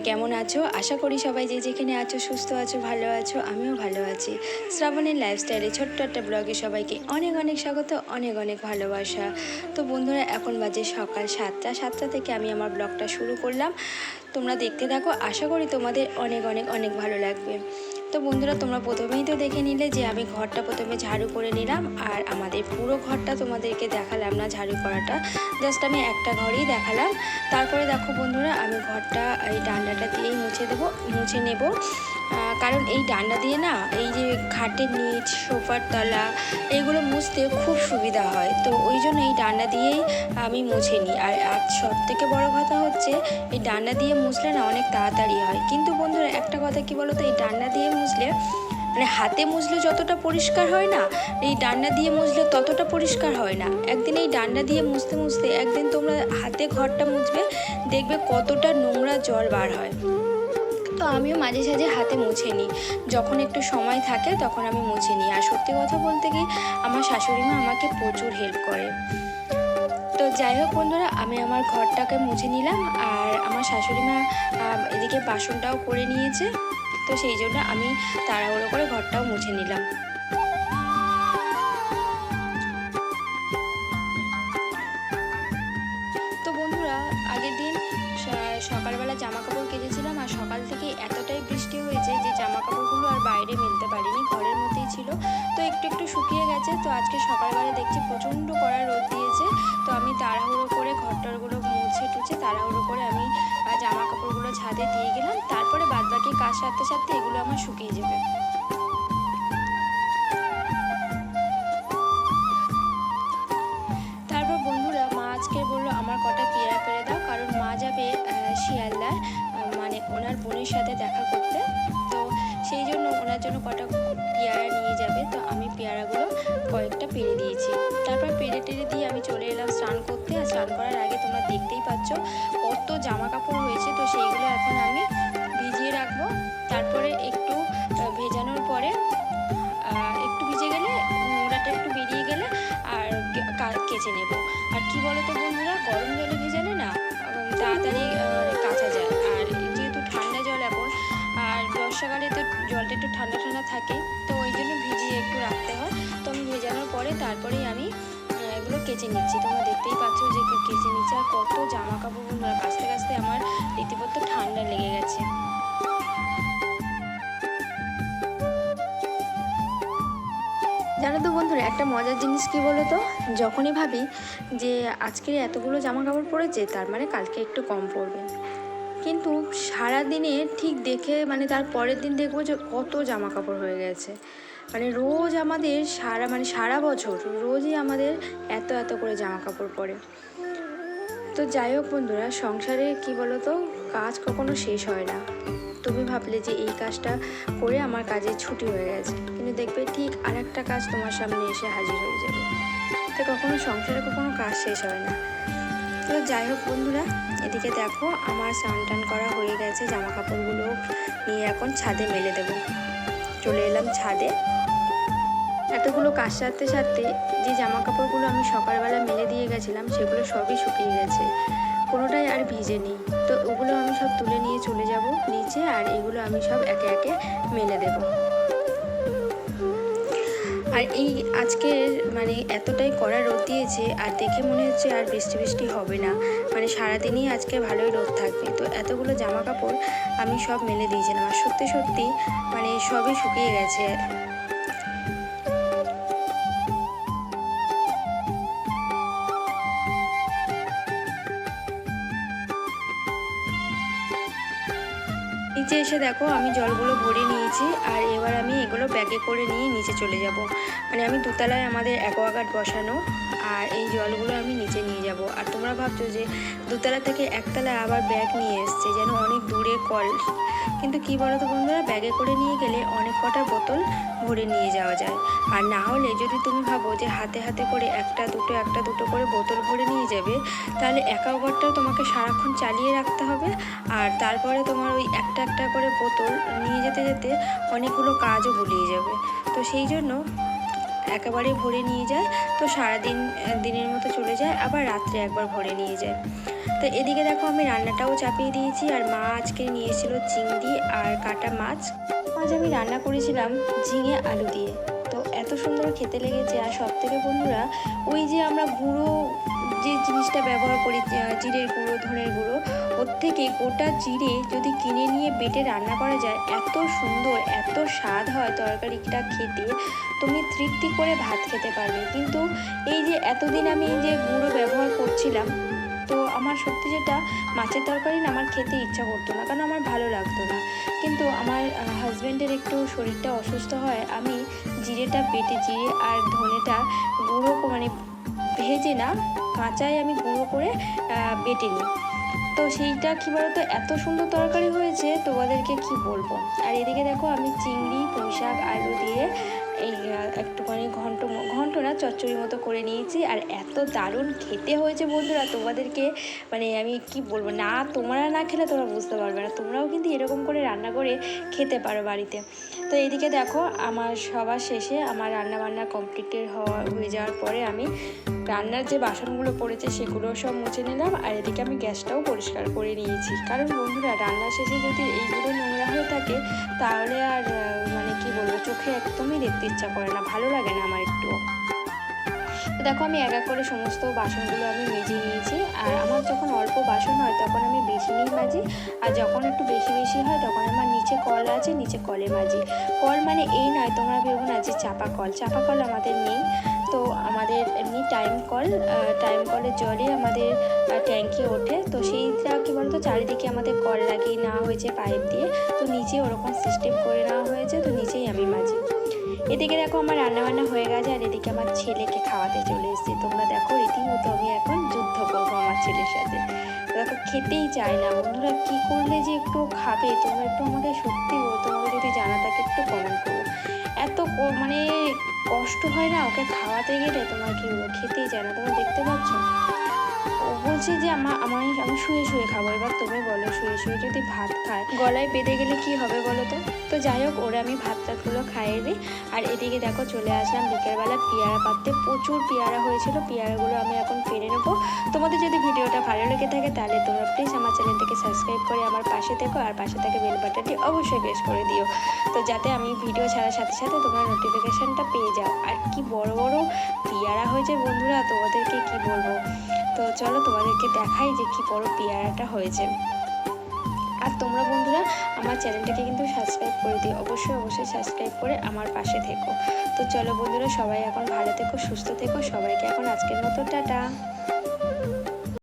সবাই কেমন আছো? আশা করি সবাই যে যেখানে আছো, সুস্থ আছো, ভালো আছো, আমিও ভালো আছি। শ্রাবণের লাইফস্টাইলে ছোট্ট একটা ব্লগে সবাইকে অনেক অনেক স্বাগত, অনেক অনেক ভালোবাসা। তো বন্ধুরা, এখন বাজে সকাল সাতটা সাতটা থেকে আমি আমার ব্লগটা শুরু করলাম। তোমরা দেখতে থাকো, আশা করি তোমাদের অনেক অনেক অনেক ভালো লাগবে। তো বন্ধুরা, তোমরা প্রথমেই তো দেখে নিলে যে আমি ঘরটা প্রথমে ঝাড়ু করে নিলাম আর আমাদের পুরো ঘরটা তোমাদেরকে দেখালাম না ঝাড়ু করাটা। জাস্ট আমি একটা ঘরেই দেখালাম। তারপরে দেখো বন্ধুরা, আমি ঘরটা এই ডান্ডাটা দিয়েই মুছে দেবো, মুছে নেব। কারণ এই ডান্ডা দিয়ে না, এই যে খাটের নিচ, সোফার তলা এইগুলো মুছতে খুব সুবিধা হয়। তো ওই জন্য এই ডান্ডা দিয়েই আমি মুছে নিই। আর আজ সব থেকে বড়ো কথা হচ্ছে, এই ডান্ডা দিয়ে মুছলে না অনেক তাড়াতাড়ি হয়। কিন্তু বন্ধুরা, একটা কথা কি বলো তো এই ডান্ডা দিয়ে মুছলে মানে হাতে মুছলে যতটা পরিষ্কার হয় না, এই ডান্ডা দিয়ে মুছলে ততটা পরিষ্কার হয় না। একদিন এই ডান্ডা দিয়ে মুছতে মুছতে একদিন তোমরা হাতে ঘরটা মুছবে, দেখবে কতটা নোংরা জল বার হয়। তো আমিও মাঝে সাঝে হাতে মুছে নিই। যখন একটু সময় থাকে তখন আমি মুছে নিই। আর সত্যি কথা বলতে কি, আমার শাশুড়ি মা আমাকে প্রচুর হেল্প করে। তো যাই হোক বন্ধুরা, আমি আমার ঘরটাকে মুছে নিলাম আর আমার শাশুড়ি মা এদিকে বাসনটাও করে নিয়েছে। তো সেই জন্য আমি তাড়াহুড়ো করে ঘরটাও মুছে নিলাম। শুকিয়ে গেছে, তো আজকে সকালবেলা দেখছি প্রচণ্ড কড়া রোদ দিয়েছে। তো আমি তাড়াহুড়ো করে ঘরটরগুলো মুছে টুছে তাড়াহুড়ো করে আমি জামা কাপড়গুলো ছাদে দিয়ে গেলাম। তারপরে বাদবাকি কাজ সারতে সারতে এগুলো আমার শুকিয়ে যাবে। পেরে দিয়েছি। তারপর পেরে টেরে দিয়ে আমি চলে এলাম স্নান করতে। আর স্নান করার আগে তোমরা দেখতেই পাচ্ছ, কত জামা কাপড় হয়েছে। তো সেইগুলো এখন আমি ভিজিয়ে রাখব। তারপরে একটু ভেজানোর পরে একটু ভিজে গেলে, নোংরাটা একটু বেরিয়ে গেলে আর কেচে নেব। আর কি বলো তো বন্ধুরা, গরম জলে ভেজালে না তাড়াতাড়ি কাঁচা যায়। আর যেহেতু ঠান্ডা জল এখন, আর বর্ষাকালে তো জলটা একটু ঠান্ডা ঠান্ডা থাকে, তো ওই জন্য ভিজিয়ে একটু রাখতে হয়। তো ভেজানোর পরে তারপরেই আমি এগুলো কেচে নিচ্ছি। তোমরা দেখতেই পাচ্ছ যে কেচে নিচ্ছি আর কত জামা কাপড় কাচতে কাচতে আমার রীতিমতো ঠান্ডা লেগে গেছে। জানো তো বন্ধুরা, একটা মজার জিনিস কী বলো তো যখনই ভাবি যে আজকে এতগুলো জামা কাপড় পরেছে, তার মানে কালকে একটু কম পড়বে কিন্তু সারা দিনে ঠিক দেখে মানে তার পরের দিন দেখব যে কত জামা কাপড় হয়ে গেছে। মানে রোজ আমাদের সারা মানে সারা বছর রোজই আমাদের এত এত করে জামা কাপড় পরে। তো যাই হোক বন্ধুরা, সংসারে কি বলো তো কাজ কখনো শেষ হয় না। তুমি ভাবলে যে এই কাজটা করে আমার কাজের ছুটি হয়ে গেছে। কিন্তু দেখবে ঠিক আর একটা কাজ তোমার সামনে এসে হাজির হয়ে যাবে। তো কখনো সংসারে কখনো কাজ শেষ হয় না। তো যাই হোক বন্ধুরা, এদিকে দেখো, আমার স্নান টান করা হয়ে গেছে জামা কাপড়গুলো নিয়ে এখন ছাদে মেলে দেবো। চলে এলাম ছাদে। এতগুলো কাজ সারতে সারতে যে জামা কাপড়গুলো আমি সকালবেলা মেলে দিয়ে গেছিলাম, সেগুলো সবই শুকিয়ে গেছে। কোনোটাই আর ভিজে নেই। তো ওগুলো আমি সব তুলে নিয়ে চলে যাব, নিচে, আর এগুলো আমি সব একে একে মেলে দেব। আর এই আজকে মানে এতটাই কড়া রোদ দিয়েছে, আর দেখে মনে হচ্ছে আর বৃষ্টি বৃষ্টি হবে না। মানে সারাদিনই আজকে ভালোই রোদ থাকবে। তো এতগুলো জামা কাপড় আমি সব মেলে দিয়েছিলাম। আর সত্যি সত্যি মানে সবই শুকিয়ে গেছে। নিচে এসে দেখো আমি জলগুলো ভরে নিয়েছি আর এবার আমি এগুলো ব্যাগে করে নিয়ে নিচে চলে যাব। মানে আমি দুতলায় আমাদের অ্যাকোয়াগার্ড বসানো আর এই জলগুলো আমি নিচে নিয়ে যাব। আর তোমরা ভাবছ যে দুতলা থেকে একতলায় আবার ব্যাগ নিয়ে এসছে, যেন অনেক দূরে কল কিন্তু কী বলো তো বন্ধুরা, ব্যাগে করে নিয়ে গেলে অনেক কটা বোতল ভরে নিয়ে যাওয়া যায়। আর না হলে যদি তুমি ভাবো যে হাতে হাতে করে একটা দুটো একটা দুটো করে বোতল ভরে নিয়ে যাবে, তাহলে একা ওভারটাও তোমাকে সারাক্ষণ চালিয়ে রাখতে হবে। আর তারপরে তোমার ওই একটা একটা করে বোতল নিয়ে যেতে যেতে অনেকগুলো কাজও ভুলিয়ে যাবে। তো সেই জন্য একেবারে ভরে নিয়ে যায়, তো সারাদিন দিনের মতো চলে যায়, আবার রাত্রে একবার ভরে নিয়ে যায়। তো এদিকে দেখো আমি রান্নাটাও চাপিয়ে দিয়েছি, আর মা আজকে নিয়ে এসেছিল চিংড়ি আর কাটা মাছ। আজ আমি রান্না করেছিলাম ঝিঙে আলু দিয়ে। তো এত সুন্দর খেতে লেগেছে, আর সব থেকে বন্ধুরা, ওই যে আমরা গুঁড়ো যে জিনিসটা ব্যবহার করি জিরের গুঁড়ো, ধনের গুঁড়ো থেকে গোটা জিরে যদি কিনে নিয়ে বেটে রান্না করা যায়, এত সুন্দর, এত স্বাদ হয় তরকারিটা খেতে। তুমি তৃপ্তি করে ভাত খেতে পারবে। কিন্তু এই যে এতদিন আমি যে গুঁড়ো ব্যবহার করছিলাম, তো আমার সত্যি যেটা, মাছের তরকারি না আমার খেতে ইচ্ছা করতো না, কারণ আমার ভালো লাগতো না। কিন্তু আমার হাজব্যান্ডের একটু শরীরটা অসুস্থ হয়, আমি জিরেটা বেটে জিরে আর ধনেটা গুঁড়ো মানে ভেজে না কাঁচাই আমি গুঁড়ো করে বেটে নিই। তো সেইটা কী বলতো? এত সুন্দর তরকারি হয়েছে, তোমাদেরকে কি বলব? আর এদিকে দেখো আমি চিংড়ি পুঁই শাক আলু দিয়ে এই একটুখানি ঘন্ট ঘন্ট না চচ্চড়ি মতো করে নিয়েছি। আর এত দারুণ খেতে হয়েছে বন্ধুরা, তোমাদেরকে মানে আমি কি বলব, না তোমরা না খেলে তোমরা বুঝতে পারবে না। তোমরাও কিন্তু এরকম করে রান্না করে খেতে পারো বাড়িতে। তো এইদিকে দেখো, আমার সবার শেষে আমার রান্না বান্না কমপ্লিটেড হওয়া, হয়ে যাওয়ার পরে আমি রান্নার যে বাসনগুলো পড়েছে সেগুলো সব মুছে নিলাম। আর এদিকে আমি গ্যাসটাও পরিষ্কার করে নিয়েছি। কারণ বন্ধুরা, রান্না শেষে যদি এইগুলো নোংরা হয়ে থাকে, তাহলে আর মানে বলব, চোখে একদমই দেখতে ইচ্ছা করে না, ভালো লাগে না আমার একটু তো দেখো, আমি এক এক করে সমস্ত বাসনগুলো আমি মেজে নিয়েছি, আর আমার যখন অল্প বাসন হয় তখন আমি বেশি নিয়ে মাজি, আর যখন একটু বেশি বেশি হয় তখন আমার নিচে কল আছে, নিচে কলে মাজি। কল মানে এই নয়, তোমরা ভেবো না যে চাপা কল চাপা কল আমাদের নেই। আমাদের এমনি টাইম কল টাইম কলের জলে আমাদের ট্যাঙ্কি ওঠে। তো সেইটা কী বলতো, চারিদিকে আমাদের কল লাগিয়ে নেওয়া হয়েছে পাইপ দিয়ে। তো নিচে ওরকম সিস্টেম করে নেওয়া হয়েছে, তো নিচেই আমি মাজি এদিকে দেখো আমার রান্নাবান্না হয়ে গেছে, আর এদিকে আমার ছেলেকে খাওয়াতে চলে এসেছি। তোমরা দেখো, রীতিমতো আমি এখন যুদ্ধ করব আমার ছেলের সাথে। দেখো, খেতেই চায় না। বন্ধুরা, কি করলে যে একটু খাবে? তোমরা একটু আমাকে সত্যি তোমাকে যদি জানা থাকে, একটু কমেন্ট করো। এত মানে কষ্ট হয় না? ওকে খাওয়াতে গেলে তোমার কি বলব খেতেই চায় না? তোমরা দেখতে পাচ্ছ? ও বলছে যে আমার আমার আমি শুয়ে শুয়ে খাব। এবার তুমি বলো, শুয়ে শুয়ে যদি ভাত খায়, গলায় বেঁধে গেলে কি হবে বলো তো? তো যাই হোক, ওরা আমি ভাত টাতগুলো খাইয়ে দিই। আর এদিকে দেখো, চলে আসলাম বিকেলবেলা পেয়ারা পাততে প্রচুর পেয়ারা হয়েছিল। পেয়ারাগুলো আমি এখন নেব তোমাদের যদি ভিডিওটা ভালো লেগে থাকে তাহলে তোমরা প্লিজ আমার চ্যানেলটাকে সাবস্ক্রাইব করে আমার পাশে থেকো আর পাশে থেকে বেল বাটনটি অবশ্যই প্রেস করে দিও। তো যাতে আমি ভিডিও ছাড়ার সাথে সাথে তোমরা নোটিফিকেশানটা পেয়ে যাও। আর কি বড় বড় পেয়ারা হয়েছে বন্ধুরা, তোমাদেরকে কি বলব? তো চলো তোমাদেরকে দেখাই যে কি বড় পেয়ারাটা হয়েছে। আর তোমরা বন্ধুরা, আমার চ্যানেলটাকে কিন্তু সাবস্ক্রাইব করে দিও। অবশ্যই অবশ্যই সাবস্ক্রাইব করে আমার পাশে থেকো। তো চলো বন্ধুরা, সবাই এখন ভালো থেকো, সুস্থ থেকো। সবাইকে এখন আজকের মতো, টাটা।